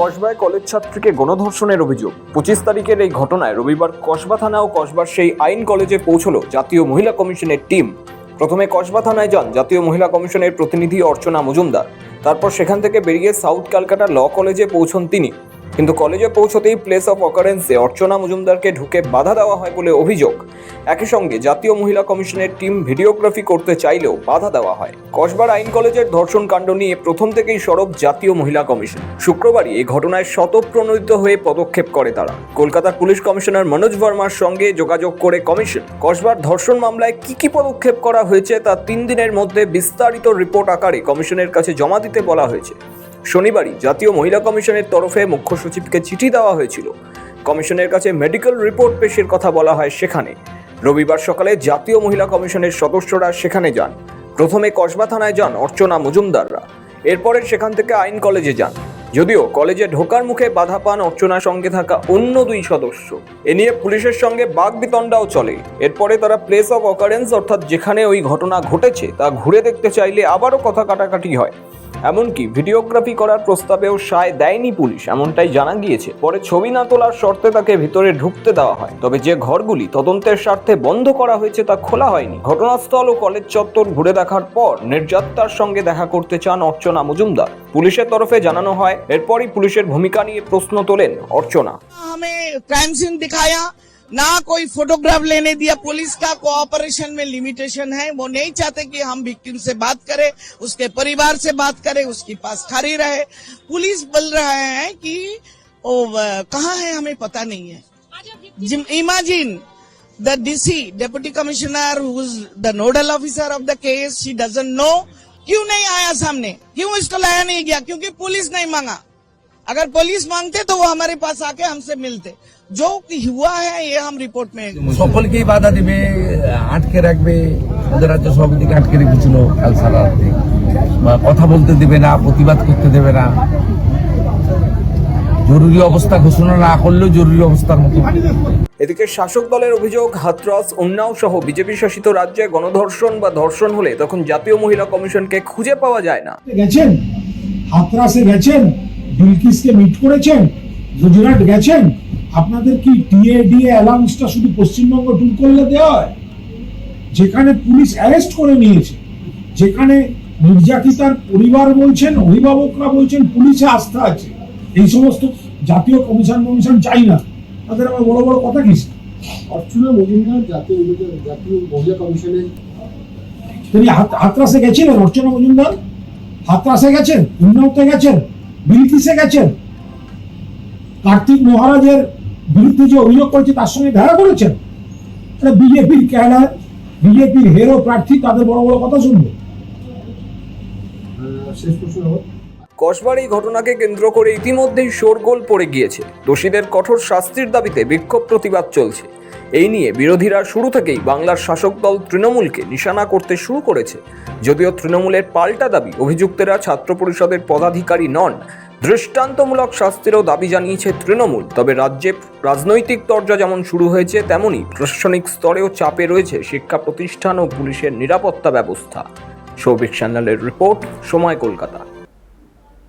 কসবায় college ছাত্রীকে গণধর্ষণের অভিযোগ। পঁচিশ তারিখের এই ঘটনায় রবিবার কসবা থানা ও কসবার সেই আইন কলেজে পৌঁছলো জাতীয় মহিলা কমিশনের টিম। প্রথমে কসবা থানায় যান জাতীয় মহিলা কমিশনের প্রতিনিধি অর্চনা মজুমদার। তারপর সেখান থেকে বেরিয়ে সাউথ ক্যালকাটা ল কলেজে পৌঁছন তিনি। কিন্তু কলেজে পৌঁছতেই প্লেস অফ অকারেন্সে অর্চনা মজুমদারকে ঢুকে বাধা দেওয়া হয় বলে অভিযোগ। একই সঙ্গে জাতীয় মহিলা কমিশনের টিম ভিডিওগ্রাফি করতে চাইলেও বাধা দেওয়া হয়। কসবার আইন কলেজের ধর্ষণ কাণ্ড নিয়ে প্রথম থেকেই সরব জাতীয় মহিলা কমিশন। শুক্রবারই এই ঘটনায় শতপ্রণোদিত হয়ে পদক্ষেপ করে তারা। কলকাতার পুলিশ কমিশনার মনোজ বর্মার সঙ্গে যোগাযোগ করে কমিশন। কসবার ধর্ষণ মামলায় কি কি পদক্ষেপ করা হয়েছে তা তিন দিনের মধ্যে বিস্তারিত রিপোর্ট আকারে কমিশনের কাছে জমা দিতে বলা হয়েছে। শনিবারই জাতীয় মহিলা কমিশনের তরফে মুখ্য সচিবকে চিঠি দেওয়া হয়েছিল। কমিশনের কাছে মেডিকেল রিপোর্ট পেশের কথা বলা হয় সেখানে। রবিবার সকালে জাতীয় মহিলা কমিশনের সদস্যরা সেখানে যান। প্রথমে কসবা থানায় যান অর্চনা মজুমদাররা। এরপরে সেখান থেকে আইন কলেজে যান। যদিও কলেজে ঢোকার মুখে বাধা পান অর্চনার সঙ্গে থাকা অন্য দুই সদস্য। এ নিয়ে পুলিশের সঙ্গে বাগবিতণ্ডাও চলে। এরপরে তারা প্লেস অফ অকারেন্স অর্থাৎ যেখানে ওই ঘটনা ঘটেছে তা ঘুরে দেখতে চাইলে আবারও কথা কাটাকাটি হয়। এমনকি ভিডিওগ্রাফি করার প্রস্তাবেও সায় দেয়নি পুলিশ, এমনটাই জানা গিয়েছে। পরে ছবি না তোলার শর্তে তাকে ভিতরে ঢুকতে দেওয়া হয়। তবে যে ঘরগুলি তদন্তের স্বার্থে বন্ধ করা হয়েছে তা খোলা হয়নি। ঘটনাস্থল ও কলেজ চত্বর ঘুরে দেখার পর নির্যাতার সঙ্গে দেখা করতে চান অর্চনা মজুমদার। পুলিশের তরফে জানানো হয়, এরপরই পুলিশের ভূমিকা নিয়ে প্রশ্ন তোলেন অর্চনা। ক্রাইম সিন দেখায়া ना कोई फोटोग्राफ लेने दिया। पुलिस का कोऑपरेशन में लिमिटेशन है। वो नहीं चाहते कि हम विक्टिम से बात करें उसके परिवार से बात करें उसके पास खड़ी रहे। पुलिस बोल रहे है कि अ, कहाँ है हमें पता नहीं है। Imagine the DC deputy commissioner who is the nodal officer of the case she doesn't know क्यों नहीं आया सामने? क्यों इसको लाया नहीं गया? क्योंकि पुलिस नहीं मांगा। अगर पुलिस मांगते तो वो हमारे पास आके हमसे मिलते। जो कि हुआ है ये हम रिपोर्ट में সকলকেই বাধা দিবে আটকে রাখবে ওদের রাজ্য সভাপতিকে আটকে রেখেছিল কাল সারা রাত্রে বা কথা বলতে দেবে না প্রতিবাদ করতে দেবে না জরুরি অবস্থা ঘোষণা না করলেও জরুরি অবস্থার মতো এদিকে শাসক দলের অভিযোগ হাতরাস উন্নাও সহ বিজেপি শাসিত রাজ্যে গণধর্ষণ বা ধর্ষণ হলে তখন জাতীয় মহিলা কমিশনকে খুঁজে পাওয়া যায় না গেছেন হাতরাসে গেছেন বিলকিসকে মিট করেছেন গুজরাট গেছেন আপনাদের কি টিএ ডিএ অ্যালাউন্সটা শুধু পশ্চিমবঙ্গ টুর করলে দেওয়া হয়? যেখানে পুলিশ অ্যারেস্ট করে নিয়েছে যেখানে নির্যাতিতার পরিবার বলছেন অভিভাবকরা বলছেন পুলিশে আস্থা আছে। এই সমস্ত জাতীয় কমিশন কমিশন চাই না। তাদের আবার বড় বড় কথা কি? অর্চনা মজুমদার জাতীয় জাতীয় মহিলা কমিশনের তিনি হাত- হাতরাসে গেছিলেন অর্চনা মজুমদার? হাতরাসে গেছেন? উন্নতে গেছেন? বিলকিসে গেছেন? কার্তিক মহারাজের বিরুদ্ধে যে অভিযোগ করেছে তার সঙ্গে দেখা করেছেন? এটা বিজেপির ক্যাডার বিজেপির হেরো প্রার্থী তাদের বড় বড় কথা শুনবে। আহ, শেষ প্রশ্ন কসবার এই ঘটনাকে কেন্দ্র করে ইতিমধ্যেই শোরগোল পড়ে গিয়েছে। দোষীদের কঠোর শাস্তির দাবিতে বিক্ষোভ প্রতিবাদ চলছে। এই নিয়ে বিরোধীরা শুরু থেকেই বাংলার শাসক দল তৃণমূলকে নিশানা করতে শুরু করেছে। যদিও তৃণমূলের পাল্টা দাবি অভিযুক্তেরা ছাত্র পরিষদের পদাধিকারী নন দৃষ্টান্তমূলক শাস্তিরও দাবি জানিয়েছে তৃণমূল। তবে রাজ্যে রাজনৈতিক দরজা যেমন শুরু হয়েছে, তেমনই প্রশাসনিক স্তরেও চাপে রয়েছে শিক্ষা প্রতিষ্ঠান ও পুলিশের নিরাপত্তা ব্যবস্থা। সৌভিক সান্যালের রিপোর্ট, সময় কলকাতা।